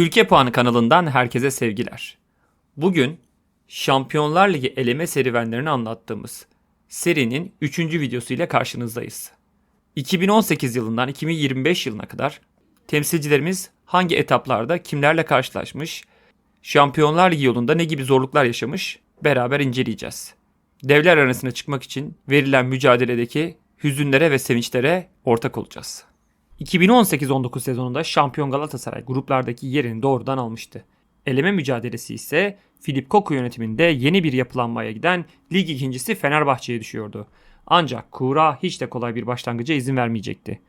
Ülke Puanı kanalından herkese sevgiler. Bugün Şampiyonlar Ligi eleme serüvenlerini anlattığımız serinin 3. videosu ile karşınızdayız. 2018 yılından 2025 yılına kadar temsilcilerimiz hangi etaplarda kimlerle karşılaşmış, Şampiyonlar Ligi yolunda ne gibi zorluklar yaşamış beraber inceleyeceğiz. Devler arasına çıkmak için verilen mücadeledeki hüzünlere ve sevinçlere ortak olacağız. 2018-19 sezonunda şampiyon Galatasaray gruplardaki yerini doğrudan almıştı. Eleme mücadelesi ise Filip Koku yönetiminde yeni bir yapılanmaya giden lig ikincisi Fenerbahçe'ye düşüyordu. Ancak Kura hiç de kolay bir başlangıca izin vermeyecekti.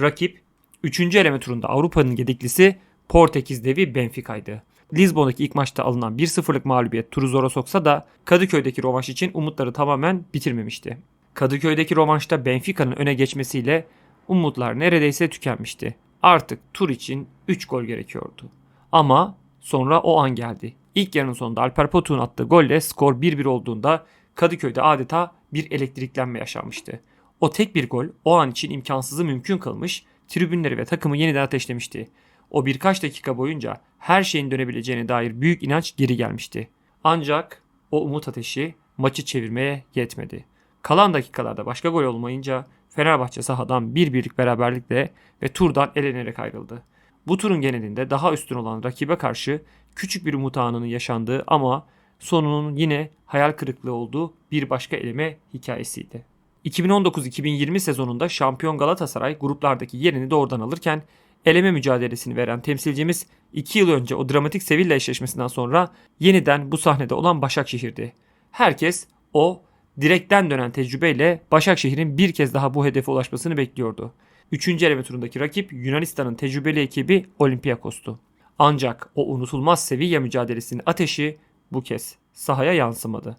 Rakip 3. eleme turunda Avrupa'nın yediklisi Portekiz devi Benfica'ydı. Lizbon'daki ilk maçta alınan 1-0'lık mağlubiyet turu zora soksa da Kadıköy'deki rövanş için umutları tamamen bitirmemişti. Kadıköy'deki rövanşta Benfica'nın öne geçmesiyle umutlar neredeyse tükenmişti. Artık tur için 3 gol gerekiyordu. Ama sonra o an geldi. İlk yarının sonunda Alper Potuk'un attığı golle skor 1-1 olduğunda Kadıköy'de adeta bir elektriklenme yaşanmıştı. O tek bir gol o an için imkansızı mümkün kılmış, tribünleri ve takımı yeniden ateşlemişti. O birkaç dakika boyunca her şeyin dönebileceğine dair büyük inanç geri gelmişti. Ancak o umut ateşi maçı çevirmeye yetmedi. Kalan dakikalarda başka gol olmayınca Fenerbahçe sahadan bir birlik beraberlikle ve turdan elenerek ayrıldı. Bu turun genelinde daha üstün olan rakibe karşı küçük bir umut anının yaşandığı ama sonunun yine hayal kırıklığı olduğu bir başka eleme hikayesiydi. 2019-2020 sezonunda şampiyon Galatasaray gruplardaki yerini doğrudan alırken eleme mücadelesini veren temsilcimiz 2 yıl önce o dramatik Sevilla eşleşmesinden sonra yeniden bu sahnede olan Başakşehir'di. Herkes o direkten dönen tecrübeyle Başakşehir'in bir kez daha bu hedefe ulaşmasını bekliyordu. Üçüncü eleme turundaki rakip Yunanistan'ın tecrübeli ekibi Olympiakos'tu. Ancak o unutulmaz Sevilla mücadelesinin ateşi bu kez sahaya yansımadı.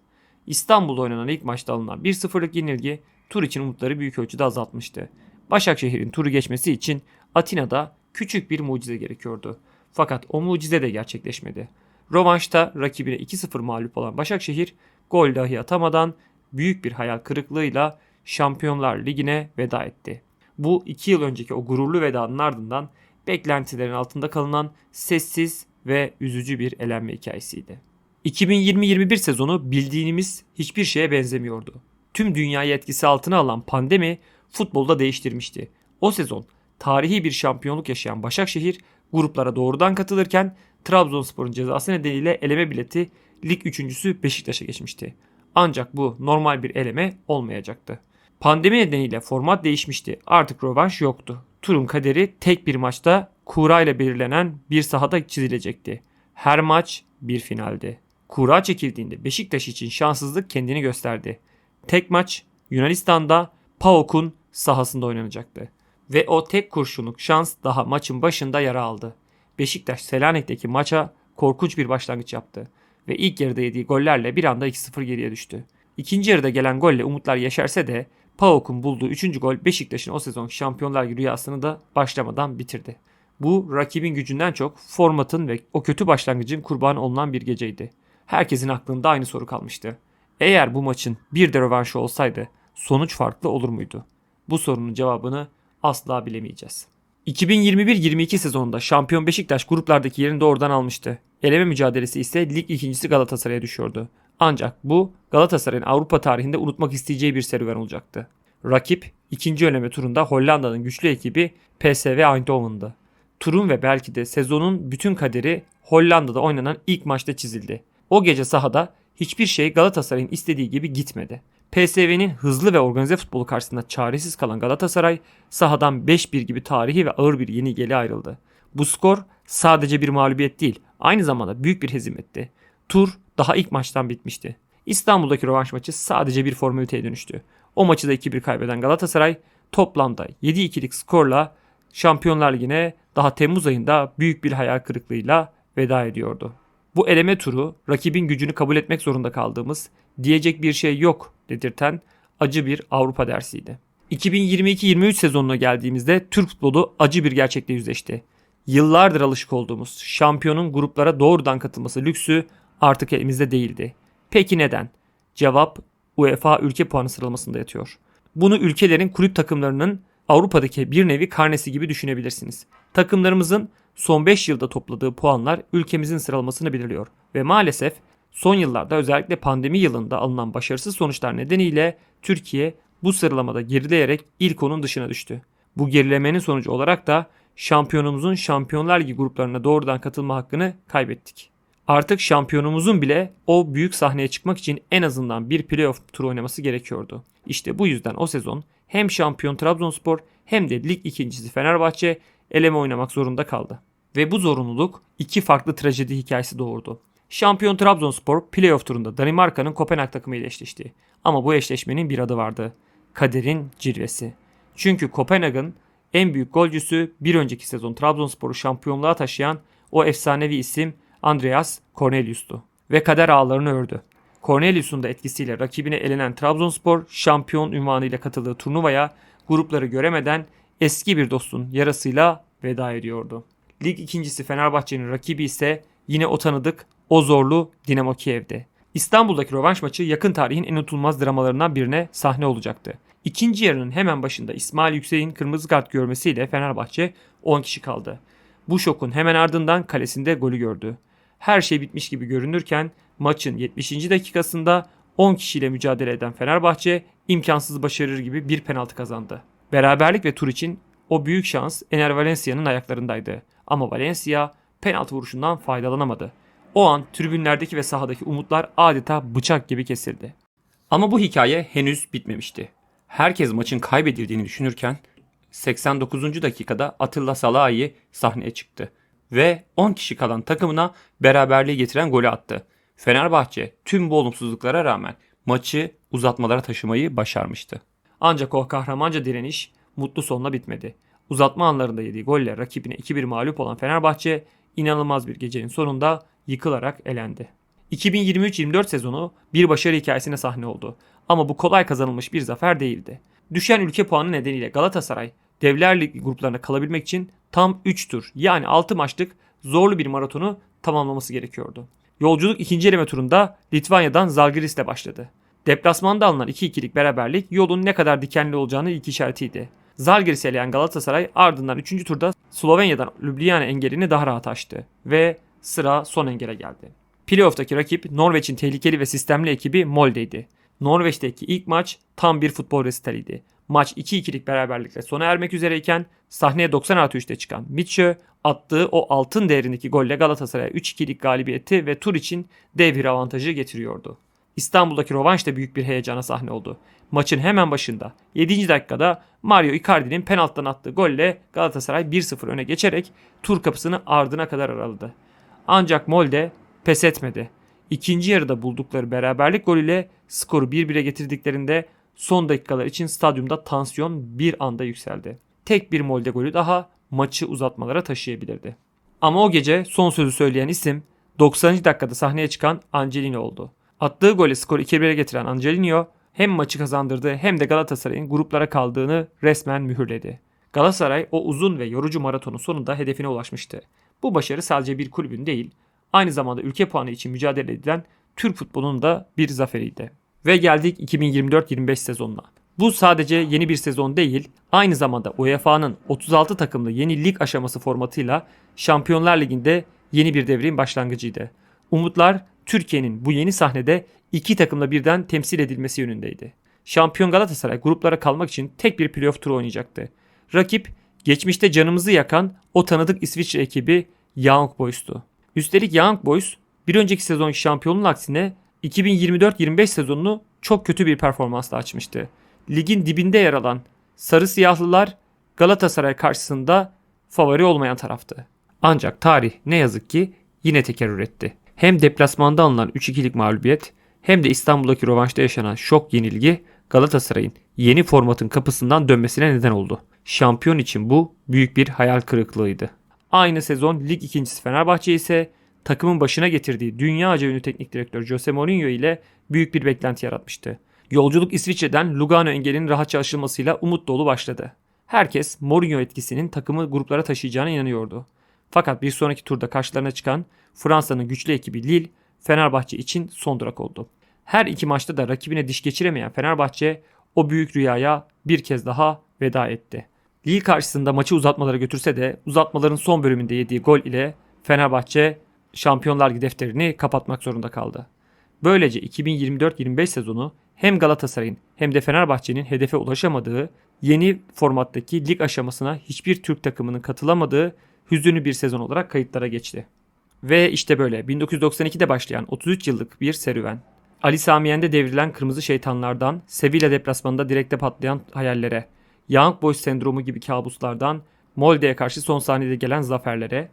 İstanbul'da oynanan ilk maçta alınan 1-0'lık yenilgi tur için umutları büyük ölçüde azaltmıştı. Başakşehir'in turu geçmesi için Atina'da küçük bir mucize gerekiyordu. Fakat o mucize de gerçekleşmedi. Rövanşta rakibine 2-0 mağlup olan Başakşehir gol dahi atamadan büyük bir hayal kırıklığıyla Şampiyonlar Ligi'ne veda etti. Bu iki yıl önceki o gururlu vedanın ardından beklentilerin altında kalınan sessiz ve üzücü bir elenme hikayesiydi. 2020-21 sezonu bildiğimiz hiçbir şeye benzemiyordu. Tüm dünyayı etkisi altına alan pandemi futbolda değiştirmişti. O sezon tarihi bir şampiyonluk yaşayan Başakşehir gruplara doğrudan katılırken Trabzonspor'un cezası nedeniyle eleme bileti lig üçüncüsü Beşiktaş'a geçmişti. Ancak bu normal bir eleme olmayacaktı. Pandemi nedeniyle format değişmişti. Artık rövanş yoktu. Turun kaderi tek bir maçta kura ile belirlenen bir sahada çizilecekti. Her maç bir finaldi. Kura çekildiğinde Beşiktaş için şanssızlık kendini gösterdi. Tek maç Yunanistan'da PAOK'un sahasında oynanacaktı. Ve o tek kurşunluk şans daha maçın başında yara aldı. Beşiktaş Selanik'teki maça korkunç bir başlangıç yaptı ve ilk yarıda yediği gollerle bir anda 2-0 geriye düştü. İkinci yarıda gelen golle umutlar yeşerse de PAOK'un bulduğu 3. gol Beşiktaş'ın o sezon Şampiyonlar rüyasını da başlamadan bitirdi. Bu rakibin gücünden çok formatın ve o kötü başlangıcın kurbanı olunan bir geceydi. Herkesin aklında aynı soru kalmıştı. Eğer bu maçın bir de rövanşı olsaydı sonuç farklı olur muydu? Bu sorunun cevabını asla bilemeyeceğiz. 2021-22 sezonunda şampiyon Beşiktaş gruplardaki yerini doğrudan almıştı. Eleme mücadelesi ise lig ikincisi Galatasaray'a düşüyordu. Ancak bu Galatasaray'ın Avrupa tarihinde unutmak isteyeceği bir serüven olacaktı. Rakip ikinci eleme turunda Hollanda'nın güçlü ekibi PSV Eindhoven'dı. Turun ve belki de sezonun bütün kaderi Hollanda'da oynanan ilk maçta çizildi. O gece sahada hiçbir şey Galatasaray'ın istediği gibi gitmedi. PSV'nin hızlı ve organize futbolu karşısında çaresiz kalan Galatasaray sahadan 5-1 gibi tarihi ve ağır bir yenilgiyle ayrıldı. Bu skor sadece bir mağlubiyet değil, aynı zamanda büyük bir hezimetti. Tur daha ilk maçtan bitmişti. İstanbul'daki rövanş maçı sadece bir formaliteye dönüştü. O maçı da 2-1 kaybeden Galatasaray toplamda 7-2'lik skorla Şampiyonlar Ligi'ne daha Temmuz ayında büyük bir hayal kırıklığıyla veda ediyordu. Bu eleme turu rakibin gücünü kabul etmek zorunda kaldığımız diyecek bir şey yok dedirten acı bir Avrupa dersiydi. 2022-23 sezonuna geldiğimizde Türk futbolu acı bir gerçekle yüzleşti. Yıllardır alışık olduğumuz şampiyonun gruplara doğrudan katılması lüksü artık elimizde değildi. Peki neden? Cevap UEFA ülke puanı sıralamasında yatıyor. Bunu ülkelerin kulüp takımlarının Avrupa'daki bir nevi karnesi gibi düşünebilirsiniz. Takımlarımızın son 5 yılda topladığı puanlar ülkemizin sıralamasını belirliyor ve maalesef son yıllarda özellikle pandemi yılında alınan başarısız sonuçlar nedeniyle Türkiye bu sıralamada gerileyerek ilk onun dışına düştü. Bu gerilemenin sonucu olarak da şampiyonumuzun Şampiyonlar Ligi gruplarına doğrudan katılma hakkını kaybettik. Artık şampiyonumuzun bile o büyük sahneye çıkmak için en azından bir playoff turu oynaması gerekiyordu. İşte bu yüzden o sezon hem şampiyon Trabzonspor hem de lig ikincisi Fenerbahçe eleme oynamak zorunda kaldı. Ve bu zorunluluk iki farklı trajedi hikayesi doğurdu. Şampiyon Trabzonspor playoff turunda Danimarka'nın Kopenhag takımıyla eşleşti. Ama bu eşleşmenin bir adı vardı. Kaderin cilvesi. Çünkü Kopenhag'ın en büyük golcüsü bir önceki sezon Trabzonspor'u şampiyonluğa taşıyan o efsanevi isim Andreas Cornelius'tu. Ve kader ağlarını ördü. Cornelius'un da etkisiyle rakibine elenen Trabzonspor şampiyon ünvanıyla katıldığı turnuvaya grupları göremeden eski bir dostun yarasıyla veda ediyordu. Lig ikincisi Fenerbahçe'nin rakibi ise yine o tanıdık, o zorlu Dinamo Kiev'de. İstanbul'daki rövanş maçı yakın tarihin en unutulmaz dramalarından birine sahne olacaktı. İkinci yarının hemen başında İsmail Yüksek'in kırmızı kart görmesiyle Fenerbahçe 10 kişi kaldı. Bu şokun hemen ardından kalesinde golü gördü. Her şey bitmiş gibi görünürken maçın 70. dakikasında 10 kişiyle mücadele eden Fenerbahçe imkansız başarır gibi bir penaltı kazandı. Beraberlik ve tur için o büyük şans Ener Valencia'nın ayaklarındaydı. Ama Valencia penaltı vuruşundan faydalanamadı. O an tribünlerdeki ve sahadaki umutlar adeta bıçak gibi kesildi. Ama bu hikaye henüz bitmemişti. Herkes maçın kaybedildiğini düşünürken 89. dakikada Atilla Salahi sahneye çıktı ve 10 kişi kalan takımına beraberliği getiren golü attı. Fenerbahçe tüm bu olumsuzluklara rağmen maçı uzatmalara taşımayı başarmıştı. Ancak o kahramanca direniş mutlu sonla bitmedi. Uzatma anlarında yediği golle rakibine 2-1 mağlup olan Fenerbahçe inanılmaz bir gecenin sonunda yıkılarak elendi. 2023-24 sezonu bir başarı hikayesine sahne oldu. Ama bu kolay kazanılmış bir zafer değildi. Düşen ülke puanı nedeniyle Galatasaray Devler Ligi gruplarına kalabilmek için tam 3 tur yani 6 maçlık zorlu bir maratonu tamamlaması gerekiyordu. Yolculuk ikinci eleme turunda Litvanya'dan Zalgiris'le başladı. Deplasmanda alınan 2-2'lik beraberlik yolun ne kadar dikenli olacağını ilk işaretiydi. Zalgiris'i eleyen Galatasaray ardından 3. turda Slovenya'dan Ljubljana engelini daha rahat aştı ve sıra son engele geldi. Playoff'taki rakip Norveç'in tehlikeli ve sistemli ekibi Molde'ydi. Norveç'teki ilk maç tam bir futbol resitaliydi. Maç 2-2'lik beraberlikle sona ermek üzereyken sahneye 90 artı 3'te çıkan Mitchell attığı o altın değerindeki golle Galatasaray'a 3-2'lik galibiyeti ve tur için dev bir avantajı getiriyordu. İstanbul'daki rovanş da büyük bir heyecana sahne oldu. Maçın hemen başında 7. dakikada Mario Icardi'nin penaltıdan attığı golle Galatasaray 1-0 öne geçerek tur kapısını ardına kadar araladı. Ancak Molde pes etmedi. İkinci yarıda buldukları beraberlik golüyle skoru 1-1'e getirdiklerinde son dakikalar için stadyumda tansiyon bir anda yükseldi. Tek bir Molde golü daha maçı uzatmalara taşıyabilirdi. Ama o gece son sözü söyleyen isim 90. dakikada sahneye çıkan Angelino oldu. Attığı golü skoru 2-1'e getiren Angelino hem maçı kazandırdı hem de Galatasaray'ın gruplara kaldığını resmen mühürledi. Galatasaray o uzun ve yorucu maratonun sonunda hedefine ulaşmıştı. Bu başarı sadece bir kulübün değil, aynı zamanda ülke puanı için mücadele edilen Türk futbolunun da bir zaferiydi. Ve geldik 2024-25 sezonuna. Bu sadece yeni bir sezon değil, aynı zamanda UEFA'nın 36 takımlı yeni lig aşaması formatıyla Şampiyonlar Ligi'nde yeni bir devrin başlangıcıydı. Umutlar Türkiye'nin bu yeni sahnede iki takımla birden temsil edilmesi yönündeydi. Şampiyon Galatasaray gruplara kalmak için tek bir playoff turu oynayacaktı. Rakip geçmişte canımızı yakan o tanıdık İsviçre ekibi Young Boys'tu. Üstelik Young Boys bir önceki sezonki şampiyonun aksine 2024-25 sezonunu çok kötü bir performansla açmıştı. Ligin dibinde yer alan Sarı Siyahlılar Galatasaray karşısında favori olmayan taraftı. Ancak tarih ne yazık ki yine tekerrür etti. Hem deplasmanda alınan 3-2'lik mağlubiyet hem de İstanbul'daki rövanşta yaşanan şok yenilgi Galatasaray'ın yeni formatın kapısından dönmesine neden oldu. Şampiyon için bu büyük bir hayal kırıklığıydı. Aynı sezon lig ikincisi Fenerbahçe ise takımın başına getirdiği dünyaca ünlü teknik direktör Jose Mourinho ile büyük bir beklenti yaratmıştı. Yolculuk İsviçre'den Lugano engelinin rahatça aşılmasıyla umut dolu başladı. Herkes Mourinho etkisinin takımı gruplara taşıyacağına inanıyordu. Fakat bir sonraki turda karşılarına çıkan Fransa'nın güçlü ekibi Lille, Fenerbahçe için son durak oldu. Her iki maçta da rakibine diş geçiremeyen Fenerbahçe o büyük rüyaya bir kez daha veda etti. Lille karşısında maçı uzatmalara götürse de uzatmaların son bölümünde yediği gol ile Fenerbahçe Şampiyonlar Ligi defterini kapatmak zorunda kaldı. Böylece 2024-25 sezonu hem Galatasaray'ın hem de Fenerbahçe'nin hedefe ulaşamadığı, yeni formattaki lig aşamasına hiçbir Türk takımının katılamadığı hüzünlü bir sezon olarak kayıtlara geçti. Ve işte böyle 1992'de başlayan 33 yıllık bir serüven. Ali Sami Yen'de devrilen kırmızı şeytanlardan, Sevilla deplasmanında direkte patlayan hayallere, Young Boys sendromu gibi kabuslardan, Molde'ye karşı son saniyede gelen zaferlere,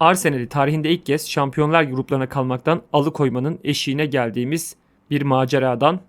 Arsenal'i tarihinde ilk kez şampiyonlar gruplarına kalmaktan alıkoymanın eşiğine geldiğimiz bir maceradan,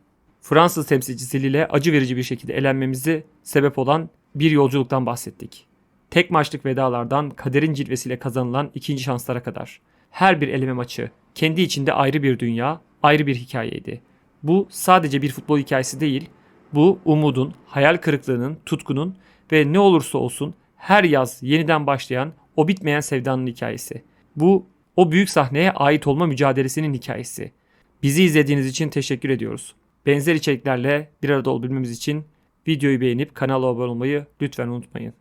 Fransız temsilcisi Lille acı verici bir şekilde elenmemizi sebep olan bir yolculuktan bahsettik. Tek maçlık vedalardan kaderin cilvesiyle kazanılan ikinci şanslara kadar. Her bir eleme maçı kendi içinde ayrı bir dünya, ayrı bir hikayeydi. Bu sadece bir futbol hikayesi değil, bu umudun, hayal kırıklığının, tutkunun ve ne olursa olsun her yaz yeniden başlayan o bitmeyen sevdanın hikayesi. Bu o büyük sahneye ait olma mücadelesinin hikayesi. Bizi izlediğiniz için teşekkür ediyoruz. Benzer içeriklerle bir arada olabilmemiz için videoyu beğenip kanala abone olmayı lütfen unutmayın.